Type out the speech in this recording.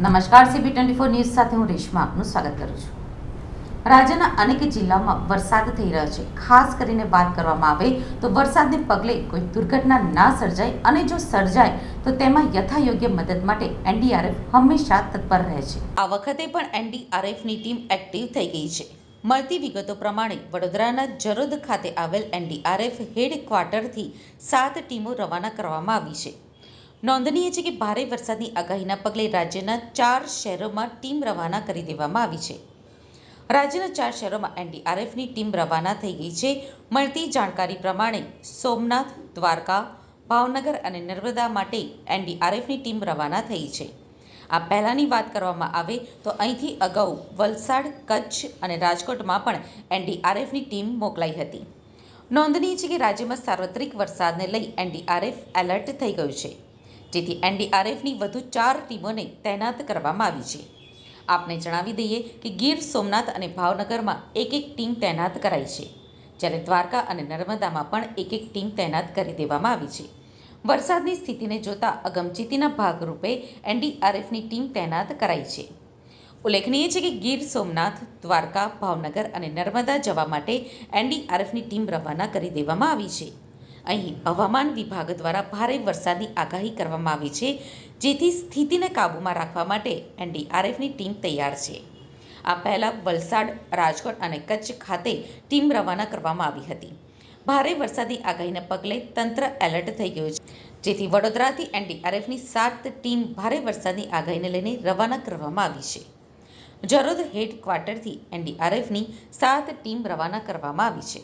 નમસ્કાર CB twenty four news સાથે હું રેશમા આપનું સ્વાગત કરું છું. રાજ્યના અનેક જિલ્લાઓમાં વરસાદ થઈ રહ્યો છે. ખાસ કરીને વાત કરવામાં આવે તો વરસાદને પગલે કોઈ દુર્ઘટના ના સર્જાય અને જો સર્જાય તો તેમાં યથાયોગ્ય મદદ માટે એનડીઆરએફ હંમેશા તત્પર રહે છે. આ વખતે પણ એનડીઆરએફની ટીમ એક્ટિવ થઈ ગઈ છે. મળતી વિગતો પ્રમાણે વડોદરાના જરોદ ખાતે આવેલ એનડીઆરએફ હેડ ક્વાર્ટરથી સાત ટીમો રવાના કરવામાં આવી છે. નોંધનીય છે કે ભારે વરસાદની આગાહીના પગલે રાજ્યના ચાર શહેરોમાં ટીમ રવાના કરી દેવામાં આવી છે. રાજ્યના ચાર શહેરોમાં એનડીઆરએફની ટીમ રવાના થઈ ગઈ છે. મળતી જાણકારી પ્રમાણે સોમનાથ, દ્વારકા, ભાવનગર અને નર્મદા માટે એનડીઆરએફની ટીમ રવાના થઈ છે. આ પહેલાંની વાત કરવામાં આવે તો અહીંથી અગાઉ વલસાડ, કચ્છ અને રાજકોટમાં પણ એનડીઆરએફની ટીમ મોકલાઈ હતી. નોંધનીય છે કે રાજ્યમાં સાર્વત્રિક વરસાદને લઈ એનડીઆરએફ એલર્ટ થઈ ગયું છે. જેથી એનડીઆરએફની વધુ ચાર ટીમોને તૈનાત કરવામાં આવી છે. આપને જણાવી દઈએ કે ગીર સોમનાથ અને ભાવનગરમાં એક એક ટીમ તૈનાત કરાઈ છે, જ્યારે દ્વારકા અને નર્મદામાં પણ એક એક ટીમ તૈનાત કરી દેવામાં આવી છે. વરસાદની સ્થિતિને જોતા અગમચેતીના ભાગરૂપે એનડીઆરએફની ટીમ તૈનાત કરાઈ છે. ઉલ્લેખનીય છે કે ગીર સોમનાથ, દ્વારકા, ભાવનગર અને નર્મદા જવા માટે એનડીઆરએફની ટીમ રવાના કરી દેવામાં આવી છે. અહીં હવામાન વિભાગ દ્વારા ભારે વરસાદની આગાહી કરવામાં આવી છે, જેથી સ્થિતિને કાબૂમાં રાખવા માટે એનડીઆરએફની ટીમ તૈયાર છે. આ પહેલાં વલસાડ, રાજકોટ અને કચ્છ ખાતે ટીમ રવાના કરવામાં આવી હતી. ભારે વરસાદની આગાહીને પગલે તંત્ર એલર્ટ થઈ ગયું છે, જેથી વડોદરાથી એનડીઆરએફની સાત ટીમ ભારે વરસાદની આગાહીને લઈને રવાના કરવામાં આવી છે. જરોદ હેડ ક્વાર્ટરથી એનડીઆરએફની સાત ટીમ રવાના કરવામાં આવી છે.